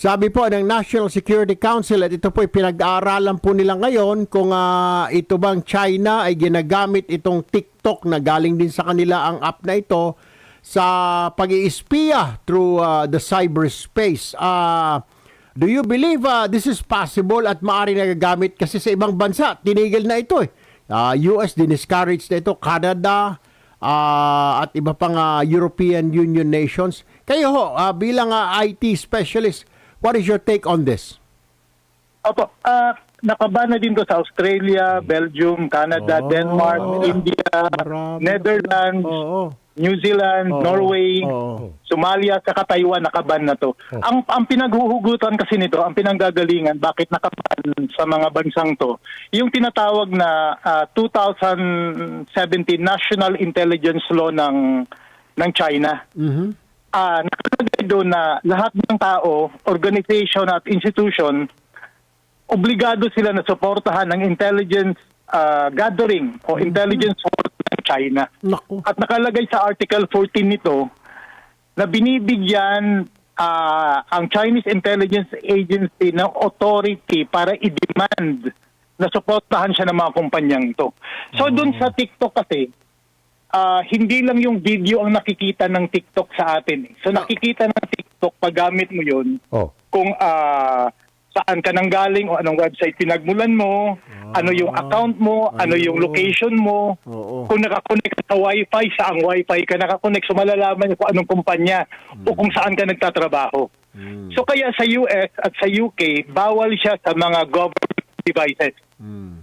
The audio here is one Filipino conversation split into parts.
Sabi po ng National Security Council at ito po ay pinag-aaralan po nila ngayon kung ah, ito bang China ay ginagamit itong TikTok na galing din sa kanila ang app na ito sa pag-iispiya through ah, the cyberspace. Ah, do you believe ah, this is possible at maaari nagagamit kasi sa ibang bansa tinigil na ito eh. Ah, US diniscourage na ito, Canada, ah, at iba pang ah, European Union nations. Kayo ho, ah, bilang ah, IT specialist, what is your take on this? Opo, ah nakabana din to sa Australia, Belgium, Canada, Oh. Denmark, India, Marami. Netherlands, Oo. New Zealand, Oo. Norway, Oo. Somalia, saka Taiwan nakaban na to. Ang ang pinaghuhugutan kasi nito, ang pinanggagalingan bakit nakaban sa mga bansang to, yung tinatawag na ah, 2017 National Intelligence Law ng ng China. Mhm. Ah, nakalagay doon na lahat ng tao, organization at institution obligado sila na suportahan ng intelligence ah, gathering o intelligence work ng China. Naku. At nakalagay sa Article 14 nito na binibigyan ah, ang Chinese Intelligence Agency ng authority para i-demand na suportahan siya ng mga kumpanyang ito. So doon sa TikTok kasi, ah, hindi lang yung video ang nakikita ng TikTok sa atin. eh. So nakikita ng TikTok pag gamit mo yun, Oh. kung ah, saan ka nang galing o anong website pinagmulan mo, ano yung account mo, ano yung Ayun. location mo, Oo. kung nakakonect ka sa wifi, saang wifi ka nakakonect, so malalaman kung anong kumpanya o kung saan ka nagtatrabaho. So kaya sa US at sa UK, bawal siya sa mga government devices. Mm.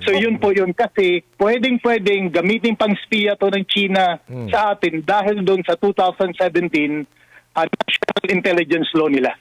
So yun po yun. Kasi pwedeng-pwedeng gamitin pang spiya to ng China sa atin dahil doon sa 2017 uh, National Intelligence Law nila.